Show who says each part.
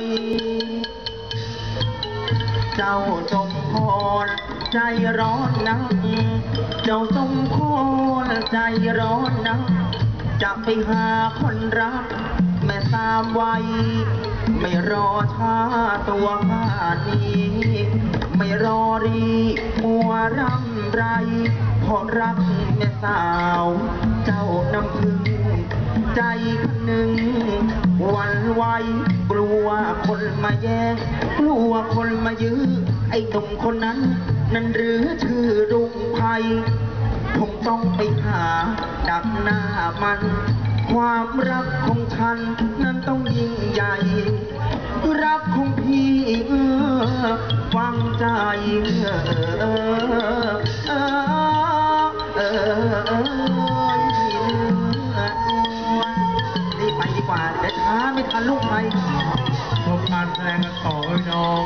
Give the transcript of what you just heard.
Speaker 1: ย เจ้าจงพรใจร้อนนัก เจ้าจงพรใจร้อนนัก จะไปหาคนรัก แม่สามวัย ไม่รอช้าตัวข้านี้ ไม่รอรีมัวรำไรเพราะรักแม่สาว เจ้าน้ำพึ่ง ไหวกลัวคนมาแย่งกลัวคนมายื้อไอ้หนุ่มคนนั้น นั่นหรือชื่อรุ่งไพผมต้องไปหา ดักหน้ามัน ความรักของฉัน นั้นต้องยิ่งใหญ่ รักของพี่เออฟังใจเออ ว่าเดี๋ยวช้าไม่ทันลูกไค
Speaker 2: รพบการแสดงกันต่อเลยน้อง